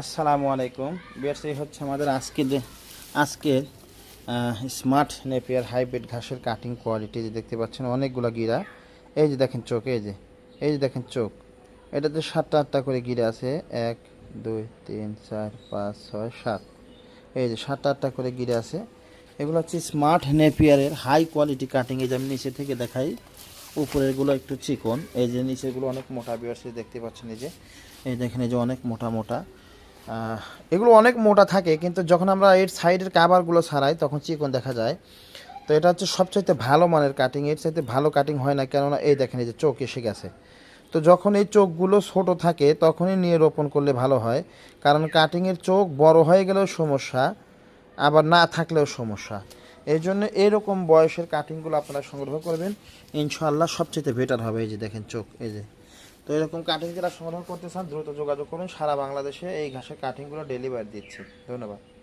আসসালামু আলাইকুম। বিয়ার্স হচ্ছে আমাদের আজকের আজকের স্মার্ট নেপিয়ার হাইব্রিড ঘাসের কাটিং কোয়ালিটি যে দেখতে পাচ্ছেন, অনেকগুলো গিরা। এই যে দেখেন চোখ, এই যে এই যে দেখেন চোখ। এটাতে সাতটা আটটা করে গিরা আছে। এক, দুই, তিন, চার, পাঁচ, ছয়, সাত। এই যে সাতটা আটটা করে গিরা আছে। এগুলো হচ্ছে স্মার্ট নেপিয়ারের হাই কোয়ালিটি কাটিং এই যে আমি নিচে থেকে দেখাই, উপরেরগুলো একটু চিকন। এই যে নিচেরগুলো অনেক মোটা বিয়ার্স দেখতে পাচ্ছেন, এই যে। এই দেখেন, এই যে অনেক মোটা মোটা। এগুলো অনেক মোটা থাকে, কিন্তু যখন আমরা এর সাইডের কাভারগুলো ছাড়াই, তখন চিকন দেখা যায়। তো এটা হচ্ছে সবচাইতে ভালো মানের কাটিং এর চাইতে ভালো কাটিং হয় না, কেননা এই দেখেন এই যে চোখ এসে গেছে। তো যখন এই চোখগুলো ছোট থাকে, তখনই নিয়ে রোপণ করলে ভালো হয়, কারণ কাটিংয়ের চোখ বড় হয়ে গেলেও সমস্যা, আবার না থাকলেও সমস্যা। এই জন্য এরকম বয়সের কাটিংগুলো আপনারা সংগ্রহ করবেন, ইনশাআল্লাহ সবচেয়ে বেটার হবে। এই যে দেখেন চোখ, এই যে। তো এরকম কাটিং যারা সংগ্রহ করতে চান, দ্রুত যোগাযোগ করুন। সারা বাংলাদেশে এই ঘাসের কাটিংগুলো ডেলিভারি দিচ্ছে। ধন্যবাদ।